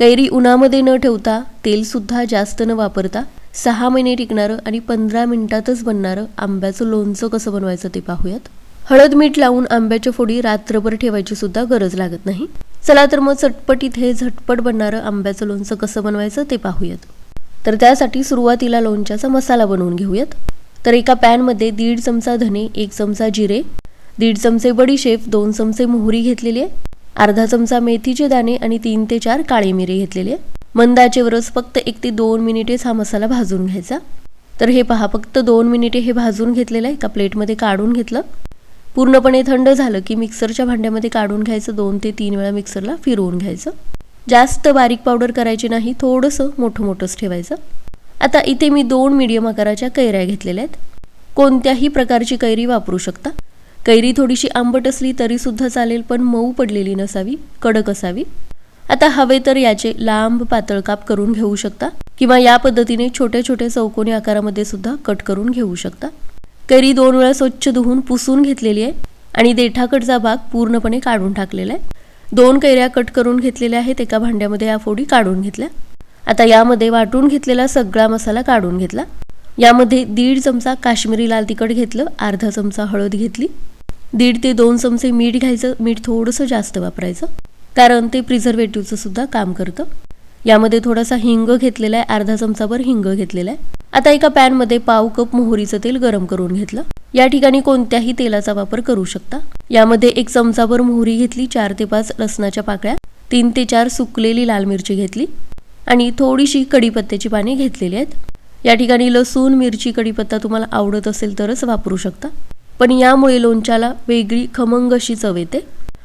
कैरी उन्हामध्ये न ठेवता तेलसुद्धा जास्त न वापरता सहा महिने टिकणारं आणि पंधरा मिनिटातच बनणारं आंब्याचं लोणचं कसं बनवायचं ते पाहूयात. हळद मीठ लावून आंब्याच्या फोडी रात्रभर ठेवायची सुद्धा गरज लागत नाही. चला तर मग चटपटीत हे झटपट बनणारं आंब्याचं लोणचं कसं बनवायचं ते पाहूयात. तर त्यासाठी सुरुवातीला लोणच्याचा मसाला बनवून घेऊयात. तर एका पॅनमध्ये दीड चमचा धने एक चमचा जिरे दीड चमचे बडीशेप दोन चमचे मोहरी घेतलेली आहे. अर्धा चमचा मेथीचे दाणे आणि तीन ते चार काळी मिरे घेतलेले आहे मंदाचेवरच फक्त एक ते दोन मिनिटेच हा मसाला भाजून घ्यायचा. तर हे पहा फक्त दोन मिनिटे हे भाजून घेतलेलं आहे. एका प्लेटमध्ये काढून घेतलं. पूर्णपणे थंड झालं की मिक्सरच्या भांड्यामध्ये काढून घ्यायचं. दोन ते तीन वेळा मिक्सरला फिरवून घ्यायचं. जास्त बारीक पावडर करायची नाही थोडंसं मोठं मोठंच ठेवायचं. आता इथे मी दोन मीडियम आकाराच्या कैऱ्या घेतलेल्या आहेत. कोणत्याही प्रकारची कैरी वापरू शकता. कैरी थोडीशी आंबट असली तरीसुद्धा चालेल पण मऊ पडलेली नसावी कडक असावी. आता हवे तर याचे लांब पातळ काप करून घेऊ शकता किंवा या पद्धतीने छोट्या छोट्या चौकोनी आकारामध्ये सुद्धा कट करून घेऊ शकता. कैरी दोन वेळा स्वच्छ धुवून पुसून घेतलेली आहे आणि देठाकडचा भाग पूर्णपणे काढून टाकलेला आहे. दोन कैऱ्या कट करून घेतलेल्या आहेत एका भांड्यामध्ये या फोडी काढून घेतल्या. आता यामध्ये वाटून घेतलेला सगळा मसाला काढून घेतला. यामध्ये दीड चमचा काश्मीरी लाल तिखट घेतलं अर्धा चमचा हळद घेतली. दीड ते दोन चमचे मीठ घ्यायचं. मीठ थोडंसं जास्त वापरायचं. कारण ते प्रिझर्वेटिव्हचं सुद्धा काम करतं. यामध्ये थोडासा हिंग घेतलेला आहे. अर्धा चमचाभर हिंग घेतलेला आहे. आता एका पॅनमध्ये पाव कप मोहरीचं तेल गरम करून घेतलं. या ठिकाणी कोणत्याही तेलाचा वापर करू शकता. यामध्ये एक चमचाभर मोहरी घेतली. चार ते पाच लसणाच्या पाकळ्या. तीन ते चार सुकलेली लाल मिरची घेतली. आणि थोडीशी कढीपत्त्याची पाने घेतलेली आहेत. या ठिकाणी लसूण मिरची कढीपत्ता तुम्हाला आवडत असेल तरच वापरू शकता. पण यामुळे लोणच्याला वेगळी खमंग अशी चव येते.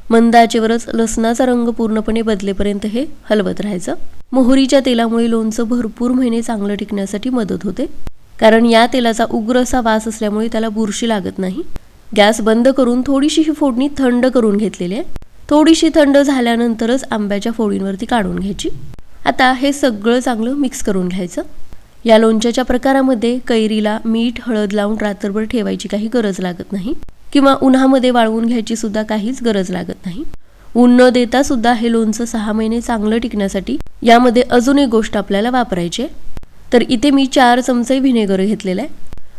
मंदाचेवरच लसणाचा रंग पूर्णपणे बदलेपर्यंत हे हलवत राहायचं. मोहरीच्या तेलामुळे लोणचं भरपूर महिने चांगलं टिकण्यासाठी मदत होते. कारण या तेलाचा उग्र असा वास असल्यामुळे त्याला बुरशी लागत नाही. गॅस बंद करून थोडीशी ही फोडणी थंड करून घेतलेली आहे. थोडीशी थंड झाल्यानंतरच आंब्याच्या फोडींवरती काढून घ्यायची. आता हे सगळं चांगलं मिक्स करून घ्यायचं. या लोणच्याच्या प्रकारामध्ये कैरीला मीठ हळद लावून रात्रभर ठेवायची काही गरज लागत नाही किंवा उन्हामध्ये वाळवून घ्यायची सुद्धा काहीच गरज लागत नाही. ऊन न देता सुद्धा हे लोणचं सहा महिने चांगलं टिकण्यासाठी यामध्ये अजून एक गोष्ट आपल्याला वापरायची तर इथे मी चार चमचे व्हिनेगर घेतलेलं आहे.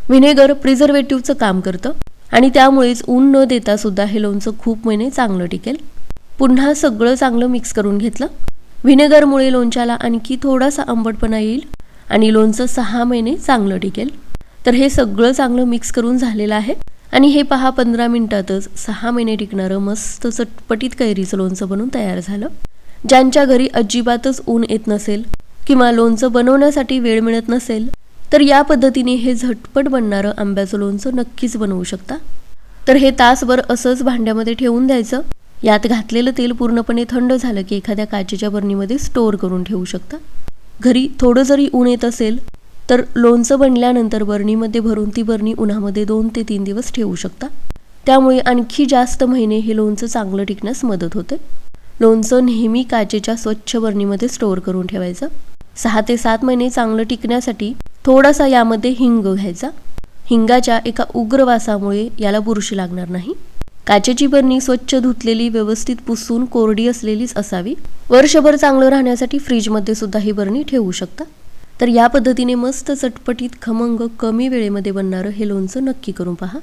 व्हिनेगर प्रिझर्वेटिव्हचं काम करतं आणि त्यामुळेच ऊन न देता सुद्धा हे लोणचं खूप महिने चांगलं टिकेल. पुन्हा सगळं चांगलं मिक्स करून घेतलं. व्हिनेगरमुळे लोणच्याला आणखी थोडासा आंबटपणा येईल. आणि लोणचं सहा महिने चांगलं टिकेल. तर हे सगळं चांगलं मिक्स करून झालेलं आहे. आणि हे पहा पंधरा मिनिटातच सहा महिने टिकणारं मस्त चटपटीत कैरीचं लोणचं बनवून तयार झालं. ज्यांच्या घरी अजिबातच ऊन येत नसेल किंवा लोणचं बनवण्यासाठी वेळ मिळत नसेल तर या पद्धतीने हे झटपट बनणारं आंब्याचं लोणचं नक्कीच बनवू शकता. तर हे तासभर असंच भांड्यामध्ये ठेवून द्यायचं. यात घातलेलं तेल पूर्णपणे थंड झालं की एखाद्या काचेच्या बरणीमध्ये स्टोअर करून ठेवू शकता. घरी थोडं जरी ऊन येत असेल तर लोणचं बनल्यानंतर बरणीमध्ये भरून ती बरणी उन्हामध्ये दोन ते तीन दिवस ठेवू शकता. त्यामुळे आणखी जास्त महिने हे लोणचं चांगलं टिकण्यास मदत होते. लोणचं नेहमी काचेच्या स्वच्छ बरणीमध्ये स्टोअर करून ठेवायचं. सहा ते सात महिने चांगलं टिकण्यासाठी थोडासा यामध्ये हिंग घ्यायचा. हिंगाच्या एका उग्र वासामुळे याला बुरशी लागणार नाही. काचेची बरणी स्वच्छ धुतलेली व्यवस्थित पुसून कोरडी असलेलीच असावी. वर्षभर चांगलं राहण्यासाठी फ्रीजमध्ये सुद्धा ही बरणी ठेवू शकता. तर या पद्धतीने मस्त चटपटीत खमंग कमी वेळेमध्ये बनणारं हे लोणचं नक्की करून पहा.